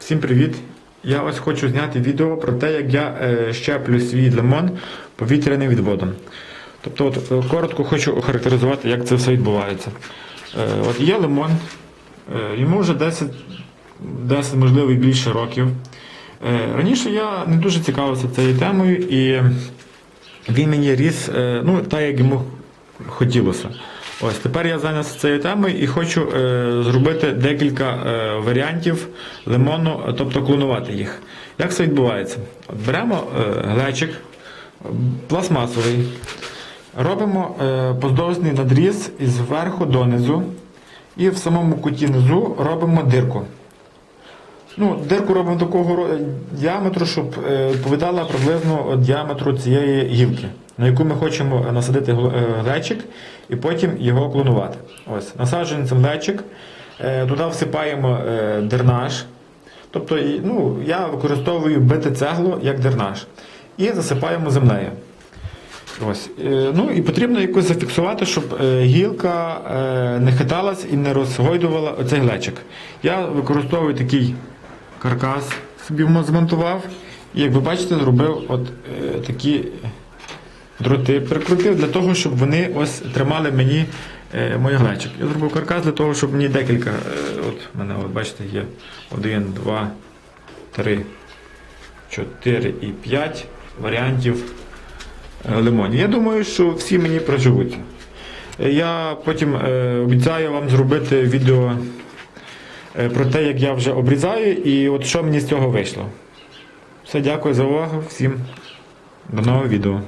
Всім привіт! Я ось хочу зняти відео про те, як я е, щеплю свій лимон повітряним відводом. Тобто, от, е, коротко хочу охарактеризувати, як це все відбувається. Е, от є лимон, йому вже 10, 10 можливо, і більше років. Раніше я не дуже цікавився цією темою і він мені ріс, ну, так, як йому хотілося. Ось тепер я зайнявся цією темою і хочу е, зробити декілька е, варіантів лимону, е, тобто клонувати їх. Як це відбувається? От беремо е, глечик пластмасовий, робимо е, поздовжний надріз із верху донизу, і в самому куті низу робимо дирку. Ну, дирку робимо такого діаметру, щоб е, відповідала приблизно діаметру цієї гілки, на яку ми хочемо насадити е, глечик і потім його клонувати. Ось, насаджуємо цей глечик, е, туди всипаємо е, дернаж. Тобто, ну, я використовую бити цеглу як дернаж. І засипаємо землею. Ось. Е, Ну і потрібно якось зафіксувати, щоб е, гілка е, не хиталась і не розгойдувала оцей глечик. Я використовую такий каркас, собі змонтував. І як ви бачите, зробив от е, такі дроти, прикрутив для того, щоб вони ось тримали мені е, мій глечик. Я зробив каркас для того, щоб мені декілька. Е, от мене, от бачите, є один, два, три, чотири і п'ять варіантів е, лимонів. Я думаю, що всі мені проживуться. Я потім обіцяю вам зробити відео про те, як я вже обрізаю і от що мені з цього вийшло. Все, дякую за увагу. Всім до нового відео.